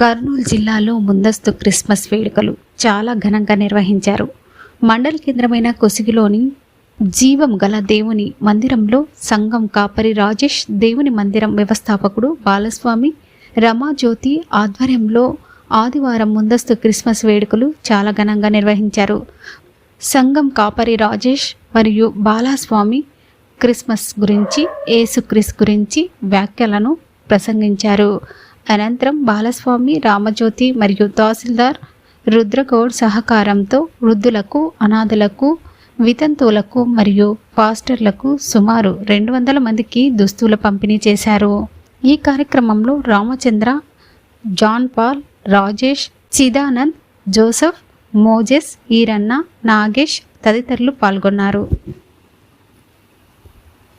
కర్నూలు జిల్లాలో ముందస్తు క్రిస్మస్ వేడుకలు చాలా ఘనంగా నిర్వహించారు. మండల కేంద్రమైన కొసిగిలోని జీవం గల దేవుని మందిరంలో సంఘం కాపరి రాజేష్ దేవుని మందిరం వ్యవస్థాపకుడు బాలస్వామి రమాజ్యోతి ఆధ్వర్యంలో ఆదివారం ముందస్తు క్రిస్మస్ వేడుకలు చాలా ఘనంగా నిర్వహించారు. సంఘం కాపరి రాజేష్ మరియు బాలస్వామి క్రిస్మస్ గురించి ఏసుక్రిస్ గురించి వ్యాఖ్యలను ప్రసంగించారు. అనంతరం బాలస్వామి రామజ్యోతి మరియు తహసీల్దార్ రుద్రగౌడ్ సహకారంతో వృద్ధులకు అనాథలకు వితంతువులకు మరియు పాస్టర్లకు సుమారు రెండు వందల మందికి దుస్తులు పంపిణీ చేశారు. ఈ కార్యక్రమంలో Ramachandra John Paul Rajesh Chidanand Joseph Moses Eranna Nagesh తదితరులు పాల్గొన్నారు.